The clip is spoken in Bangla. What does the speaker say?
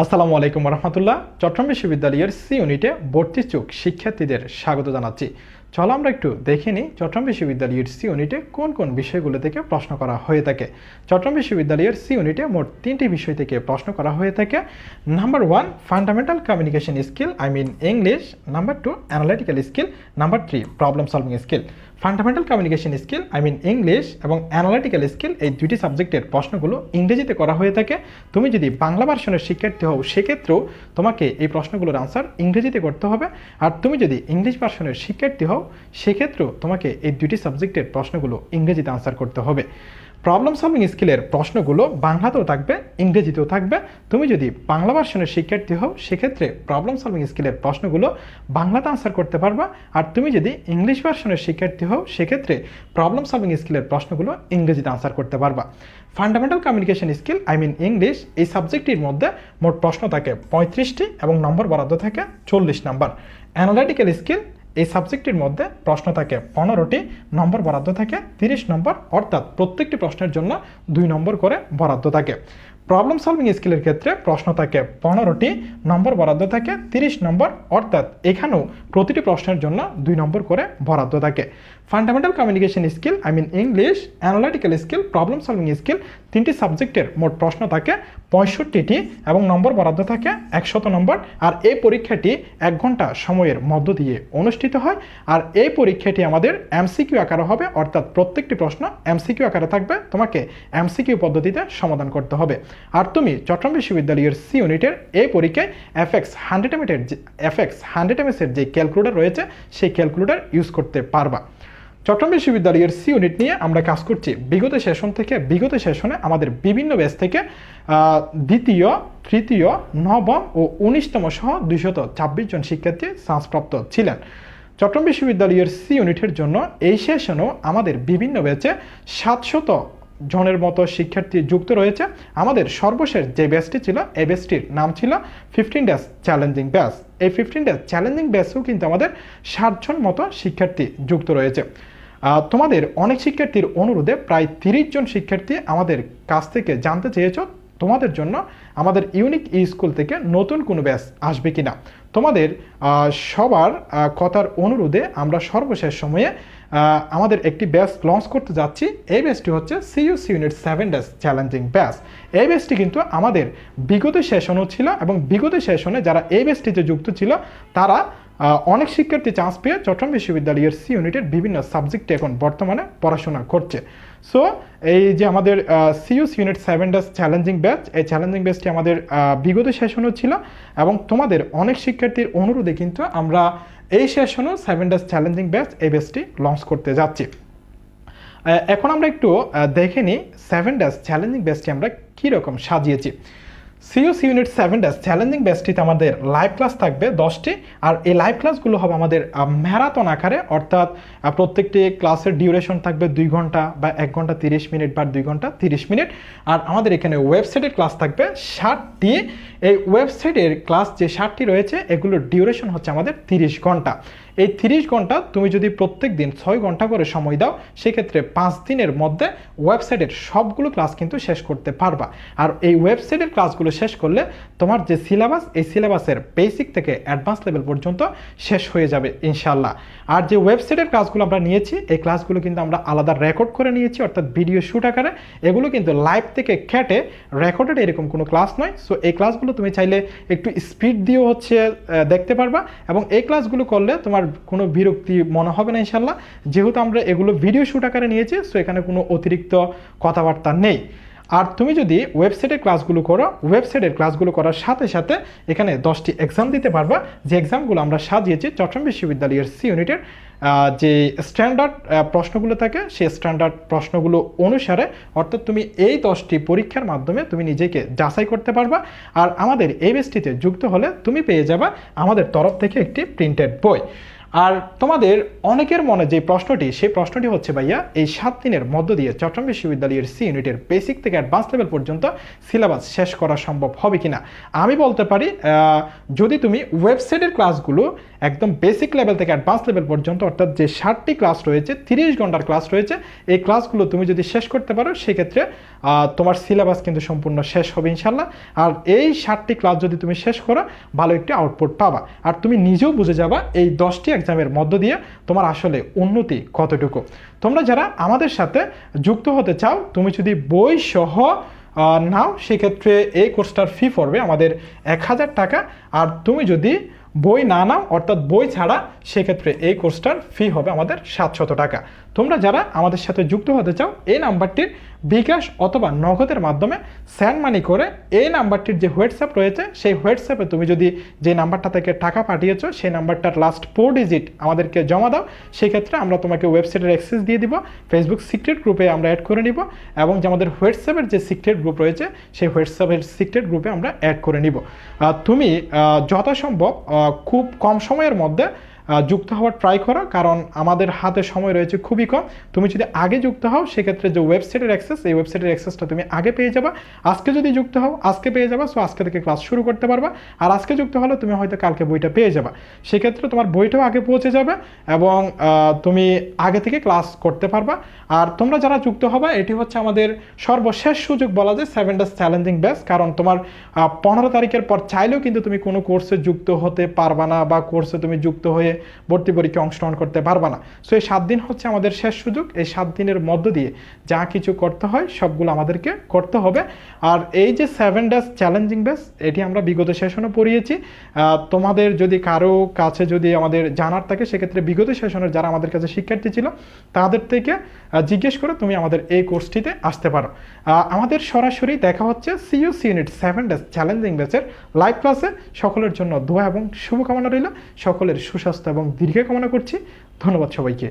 আসসালামু আলাইকুম রহমতুল্লাহ। চট্টগ্রাম বিশ্ববিদ্যালয়ের সি ইউনিটে ভর্তি চুক শিক্ষার্থীদের স্বাগত জানাচ্ছি। চলো আমরা একটু দেখে নিই চট্টগ্রাম বিশ্ববিদ্যালয়ের সি ইউনিটে কোন কোন বিষয়গুলো থেকে প্রশ্ন করা হয়ে থাকে। চট্টগ্রাম বিশ্ববিদ্যালয়ের সি ইউনিটে মোট তিনটি বিষয় থেকে প্রশ্ন করা হয়ে থাকে। Number one fundamental communication skill I mean English number two analytical skill number three problem solving skill fundamental communication skill I mean English এবং অ্যানালিটিক্যাল স্কিল এই দুটি সাবজেক্টের প্রশ্নগুলো ইংরেজিতে করা হয়ে থাকে। তুমি যদি বাংলা ভার্সনের শিক্ষার্থী হও, সেক্ষেত্রেও তোমাকে এই প্রশ্নগুলোর আনসার ইংরেজিতে করতে হবে। আর তুমি যদি ইংলিশ ভার্সনের শিক্ষার্থী হও, সেক্ষেত্রেও তোমাকে এই দুটি সাবজেক্টের প্রশ্নগুলো ইংরেজিতে আনসার করতে হবে। প্রবলেম সলভিং স্কিলের প্রশ্নগুলো বাংলাতেও থাকবে, ইংরেজিতেও থাকবে। তুমি যদি বাংলা ভার্সনের শিক্ষার্থী হও, সেক্ষেত্রে প্রবলেম সলভিং স্কিলের প্রশ্নগুলো বাংলাতে আনসার করতে পারবা। আর তুমি যদি ইংলিশ ভার্সনের শিক্ষার্থী হও, সেক্ষেত্রে প্রবলেম সলভিং স্কিলের প্রশ্নগুলো ইংরেজিতে আনসার করতে পারবা। Fundamental communication skill I mean English এই সাবজেক্টটির মধ্যে মোট প্রশ্ন থাকে পঁয়ত্রিশটি এবং নম্বর বরাদ্দ থাকে চল্লিশ নম্বর। অ্যানালিটিক্যাল স্কিল এই সাবজেক্টের মধ্যে প্রশ্ন থাকে পনেরোটি, নম্বর বরাদ্দ থাকে তিরিশ নম্বর, অর্থাৎ প্রত্যেকটি প্রশ্নের জন্য দুই নম্বর করে বরাদ্দ থাকে। প্রবলেম সলভিং স্কিলের ক্ষেত্রে প্রশ্ন থাকে পনেরোটি, নম্বর বরাদ্দ থাকে, তিরিশ নম্বর, অর্থাৎ এখানেও প্রতিটি প্রশ্নের জন্য দুই নম্বর করে বরাদ্দ থাকে। Fundamental communication skill I mean English analytical skill problem solving skill তিনটি সাবজেক্টের মোট প্রশ্ন থাকে, পঁয়ষট্টিটি এবং নম্বর বরাদ্দ থাকে একশত নম্বর, আর এই পরীক্ষাটি এক ঘণ্টা সময়ের মধ্য দিয়ে অনুষ্ঠিত হয়, আর এই পরীক্ষাটি আমাদের এমসিকিউ আকারে হবে, অর্থাৎ প্রত্যেকটি প্রশ্ন এমসিকিউ আকারে থাকবে, তোমাকে এমসিকিউ পদ্ধতিতে সমাধান করতে হবে। আর তুমি চট্টগ্রাম বিশ্ববিদ্যালয়ের সি ইউনিটের এই পরীক্ষায় এফএক্স হান্ড্রেড এমিটের এফএক্স হান্ড্রেড এমএসের যে ক্যালকুলেটার রয়েছে, সেই ক্যালকুলেটার ইউজ করতে পারবা। চট্টগ্রাম বিশ্ববিদ্যালয়ের সি ইউনিট নিয়ে আমরা কাজ করছি বিগত সেশন থেকে বিগত সেশনে আমাদের বিভিন্ন ব্যাচ থেকে দ্বিতীয়, তৃতীয়, নবম ও উনিশতম সহ দুইশত ছাব্বিশ জন শিক্ষার্থী চান্সপ্রাপ্ত ছিলেন। চট্টগ্রাম বিশ্ববিদ্যালয়ের সি ইউনিটের জন্য এই সেশনও আমাদের বিভিন্ন ব্যাচে সাতশত জনের মতো শিক্ষার্থী যুক্ত রয়েছে। আমাদের সর্বশেষ যে ব্যাচটি ছিল, এই ব্যাচটির নাম ছিল ফিফটিন ড্যাস চ্যালেঞ্জিং ব্যাচ এই ফিফটিন ড্যাশ চ্যালেঞ্জিং ব্যাচেও কিন্তু আমাদের ষাটজন মতো শিক্ষার্থী যুক্ত রয়েছে। তোমাদের অনেক শিক্ষার্থীর অনুরোধে প্রায় তিরিশ জন শিক্ষার্থী আমাদের কাছ থেকে জানতে চেয়েছ। তোমাদের জন্য আমাদের ইউনিক ই স্কুল থেকে নতুন কোনো ব্যাচ আসবে কি না তোমাদের সবার কথার অনুরোধে আমরা সর্বশেষ সময়ে আমাদের একটি ব্যাচ লঞ্চ করতে যাচ্ছি। এই ব্যাচটি হচ্ছে CUC unit seven days challenging batch এই ব্যাচটি কিন্তু আমাদের বিগত সেশনও ছিল এবং বিগত সেশনে যারা এই ব্যাচটিতে যুক্ত ছিল, তারা অনেক শিক্ষার্থী চান্স পেয়ে চট্টগ্রাম বিশ্ববিদ্যালয়ের সি ইউনিটের বিভিন্ন সাবজেক্টে এখন বর্তমানে পড়াশোনা করছে। সো এই যে আমাদের CUS unit seven days challenging batch এই চ্যালেঞ্জিং ব্যাচটি আমাদের বিগত সেশনও ছিল এবং তোমাদের অনেক শিক্ষার্থীর অনুরোধে কিন্তু আমরা এই সেশনও সেভেন ডাস চ্যালেঞ্জিং ব্যাচ এই ব্যাচটি লঞ্চ করতে যাচ্ছি। এখন আমরা একটু দেখে নিই সেভেন ডাস চ্যালেঞ্জিং ব্যাচটি আমরা কীরকম সাজিয়েছি। CUS unit seven days challenging ব্যাচটিতে আমাদের লাইভ ক্লাস থাকবে দশটি, আর এই লাইভ ক্লাসগুলো হবে আমাদের ম্যারাথন আকারে, অর্থাৎ প্রত্যেকটি ক্লাসের ডিউরেশন থাকবে দুই ঘণ্টা বা এক ঘণ্টা তিরিশ মিনিট বা দুই ঘণ্টা তিরিশ মিনিট আর আমাদের এখানে ওয়েবসাইটের ক্লাস থাকবে ষাটটি। এই ওয়েবসাইটের ক্লাস যে ষাটটি রয়েছে, এগুলোর ডিউরেশন হচ্ছে আমাদের তিরিশ ঘণ্টা। এই তিরিশ ঘণ্টা তুমি যদি প্রত্যেক দিন ছয় ঘণ্টা করে সময় দাও, সেক্ষেত্রে পাঁচ দিনের মধ্যে ওয়েবসাইটের সবগুলো ক্লাস কিন্তু শেষ করতে পারবা। আর এই ওয়েবসাইটের ক্লাসগুলো শেষ করলে তোমার যে সিলেবাস এই সিলেবাসের বেসিক থেকে অ্যাডভান্স লেভেল পর্যন্ত শেষ হয়ে যাবে ইনশাল্লাহ আর যে ওয়েবসাইটের ক্লাসগুলো আমরা নিয়েছি, এই ক্লাসগুলো কিন্তু আমরা আলাদা রেকর্ড করে নিয়েছি, অর্থাৎ ভিডিও শ্যুট আকারে। এগুলো কিন্তু লাইভ থেকে কেটে রেকর্ডেড এরকম কোনো ক্লাস নয়। সো এই ক্লাসগুলো তুমি চাইলে একটু স্পিড দিয়েও হচ্ছে দেখতে পারবা। এবং এই ক্লাসগুলো করলে তোমার কোনো বিরক্তি মনে হবে না ইনশাল্লাহ। যেহেতু আমরা এগুলো ভিডিও শ্যুট আকারে নিয়েছি সো এখানে কোনো অতিরিক্ত কথাবার্তা নেই। আর তুমি যদি ওয়েবসাইটের ক্লাসগুলো করো ওয়েবসাইটের ক্লাসগুলো করার সাথে সাথে এখানে দশটি এক্সাম দিতে পারবা। যে এক্সামগুলো আমরা সাজিয়েছি, চট্টগ্রাম বিশ্ববিদ্যালয়ের সি ইউনিটের যে স্ট্যান্ডার্ড প্রশ্নগুলো থাকে, সেই স্ট্যান্ডার্ড প্রশ্নগুলো অনুসারে অর্থাৎ তুমি এই দশটি পরীক্ষার মাধ্যমে তুমি নিজেকে যাচাই করতে পারবা। আর আমাদের এই বেসটিতে যুক্ত হলে তুমি পেয়ে যাবা আমাদের তরফ থেকে একটি প্রিন্টেড বই। আর তোমাদের অনেকের মনে যে প্রশ্নটি, সেই প্রশ্নটি হচ্ছে, ভাইয়া, এই সাত দিনের মধ্য দিয়ে চট্টগ্রাম বিশ্ববিদ্যালয়ের সি ইউনিটের বেসিক থেকে অ্যাডভান্স লেভেল পর্যন্ত সিলেবাস শেষ করা সম্ভব হবে কিনা? আমি বলতে পারি যদি তুমি ওয়েবসাইটের ক্লাসগুলো একদম বেসিক লেভেল থেকে অ্যাডভান্স লেভেল পর্যন্ত, অর্থাৎ যে ষাটটি ক্লাস রয়েছে, তিরিশ ঘণ্টার ক্লাস রয়েছে, এই ক্লাসগুলো তুমি যদি শেষ করতে পারো, সেক্ষেত্রে তোমার সিলেবাস কিন্তু সম্পূর্ণ শেষ হবে ইনশাল্লাহ আর এই ষাটটি ক্লাস যদি তুমি শেষ করো, ভালো একটি আউটপুট পাবা। আর তুমি নিজেও বুঝে যাবা, এই দশটি এক্সামের মধ্য দিয়ে তোমার আসলে উন্নতি কতটুকু? তোমরা যারা আমাদের সাথে যুক্ত হতে চাও, তুমি যদি বই সহ নাও, সেক্ষেত্রে এই কোর্সটার ফি পড়বে আমাদের এক হাজার টাকা। আর তুমি যদি বই না নাও, অর্থাৎ বই ছাড়া সেক্ষেত্রে এই কোর্সটার ফি হবে আমাদের সাতশত টাকা। তোমরা যারা আমাদের সাথে যুক্ত হতে চাও, এই নাম্বারটির বিকাশ অথবা নগদের মাধ্যমে স্যান্ড মানি করে এই নাম্বারটির যে হোয়াটসঅ্যাপ রয়েছে, সেই হোয়াটসঅ্যাপে তুমি যদি যে নাম্বারটা থেকে টাকা পাঠিয়েছো, সেই নাম্বারটার লাস্ট ফোর ডিজিট আমাদেরকে জমা দাও। সেক্ষেত্রে আমরা তোমাকে ওয়েবসাইটের অ্যাক্সেস দিয়ে দিব ফেসবুক সিক্রেট গ্রুপে আমরা অ্যাড করে নিব এবং যে আমাদের হোয়াটসঅ্যাপের যে সিক্রেট গ্রুপ রয়েছে, সেই হোয়াটসঅ্যাপের সিক্রেট গ্রুপে আমরা অ্যাড করে নিব। তুমি যথাসম্ভব খুব কম সময়ের মধ্যে যুক্ত হওয়ার ট্রাই করো, কারণ আমাদের হাতে সময় রয়েছে খুবই কম। তুমি যদি আগে যুক্ত হও, সেক্ষেত্রে যে ওয়েবসাইটের অ্যাক্সেস এই ওয়েবসাইটের অ্যাক্সেসটা তুমি আগে পেয়ে যাবা। আজকে যদি যুক্ত হও, আজকে পেয়ে যাবা সো আজকে থেকে ক্লাস শুরু করতে পারবা। আর আজকে যুক্ত হলে তুমি হয়তো কালকে বইটা পেয়ে যাবা। সেক্ষেত্রে তোমার বইটাও আগে পৌঁছে যাবে এবং তুমি আগে থেকে ক্লাস করতে পারবা। আর তোমরা যারা যুক্ত হবে, এটি হচ্ছে আমাদের সর্বশেষ সুযোগ বলা যায় সেভেন ডেজ চ্যালেঞ্জিং ব্যাচ কারণ তোমার পনেরো তারিখের পর চাইলেও কিন্তু তুমি কোনো কোর্সে যুক্ত হতে পারবা না বা কোর্সে তুমি যুক্ত হয়ে ভর্তি পরীক্ষায় অংশগ্রহণ করতে পারবা না। সো এই সাত দিন হচ্ছে আমাদের শেষ সুযোগ। এই সাত দিনের মধ্য দিয়ে যা কিছু করতে হয়, সবগুলো আমাদেরকে করতে হবে। আর এই যে সেভেন ডেজ চ্যালেঞ্জিং ব্যাচ এটি আমরা বিগত সেশনে পড়িয়েছি। তোমাদের যদি কারও কাছে যদি আমাদের জানার থাকে, সেক্ষেত্রে বিগত সেশনের যারা আমাদের কাছে শিক্ষার্থী ছিল, তাদের থেকে জিজ্ঞেস করে তুমি আমাদের এই কোর্সটিতে আসতে পারো। আমাদের সরাসরি দেখা হচ্ছে CUC unit seven days challenging ব্যাচের লাইভ ক্লাসে সকলের জন্য দোয়া এবং শুভকামনা রইল। সকলের সুস্বাস্থ্য এবং দীর্ঘ কামনা করছি। ধন্যবাদ সবাইকে।